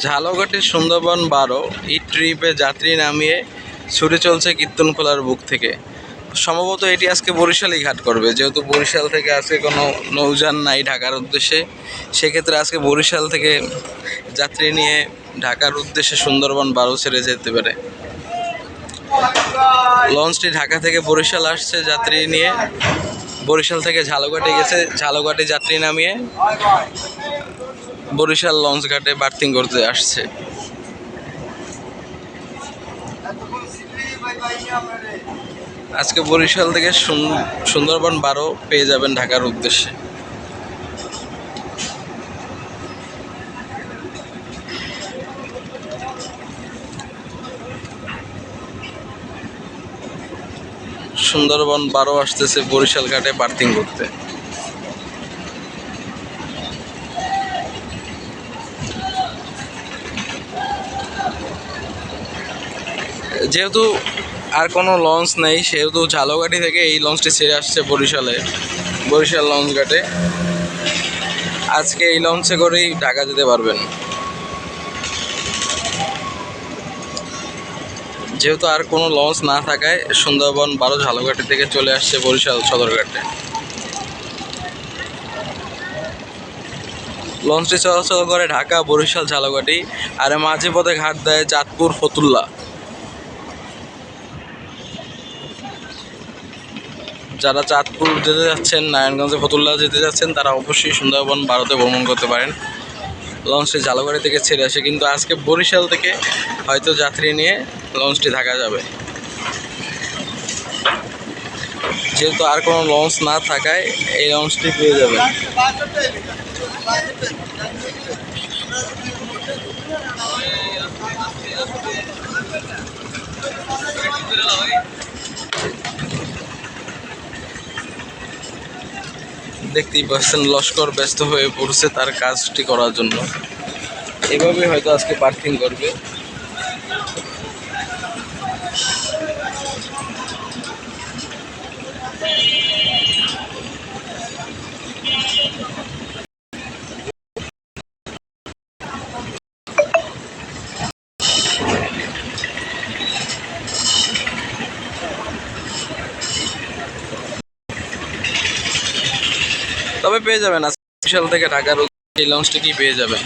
ঝালকাঠির সুন্দরবন বারো, এই ট্রিপে যাত্রী নামিয়ে ছুটে চলছে কীর্তনখোলার বুক থেকে। সম্ভবত এটি আজকে বরিশালই ঘাট করবে। যেহেতু বরিশাল থেকে আজকে কোনো নৌযান নাই ঢাকার উদ্দেশ্যে, সেক্ষেত্রে আজকে বরিশাল থেকে যাত্রী নিয়ে ঢাকার উদ্দেশ্যে সুন্দরবন বারো ছেড়ে যেতে পারে। লঞ্চটি ঢাকা থেকে বরিশাল আসছে যাত্রী নিয়ে। বরিশাল থেকে ঝালকাঠি গেছে, ঝালকাঠি যাত্রী নামিয়ে বরিশাল লঞ্চ ঘাটে বার্থিং করতে আসছে। আজকে বরিশাল থেকে সুন- সুন্দরবন বারো পেয়ে যাবেন ঢাকার উদ্দেশ্যে। সুন্দরবন বারো আসতেছে বরিশাল ঘাটে বার্থিং করতে যেহেতু আর কোনো লঞ্চ নেই, সেহেতু ঝালকাঠি থেকে এই লঞ্চটি ছেড়ে আসছে বরিশালে, বরিশাল লঞ্চ ঘাটে। আজকে এই লঞ্চে করেই ঢাকা যেতে পারবেন। যেহেতু আর কোনো লঞ্চ না থাকায় সুন্দরবন বারো ঝালকাঠি থেকে চলে আসছে বরিশাল সদরঘাটে লঞ্চটি চলাচল করে ঢাকা, বরিশাল, ঝালকাঠি, আর মাঝে পথে ঘাট দেয় চাঁদপুর, ফতুল্লা। যারা চাঁদপুর যেতে যাচ্ছেন, নারায়ণগঞ্জে ফতুল্লা যেতে যাচ্ছেন, তারা অবশ্যই সুন্দরবন ভারতে ভ্রমণ করতে পারেন। লঞ্চটি ঝালকাঠি থেকে ছেড়ে আসে, কিন্তু আজকে বরিশাল থেকে হয়তো যাত্রী নিয়ে লঞ্চটি ঢাকা যাবে। যেহেতু আর কোনো লঞ্চ না থাকায় এই লঞ্চটি পেয়ে যাবেন। দেখতেই পাচ্ছেন, লস্কর ব্যস্ত হয়ে পড়ছে তার কাজটি করার জন্য। এভাবে হয়তো আজকে পার্কিং করবে। তবে পেয়ে যাবেন। বিশাল থেকে ঢাকার এই লঞ্চটি কি পেয়ে যাবেন।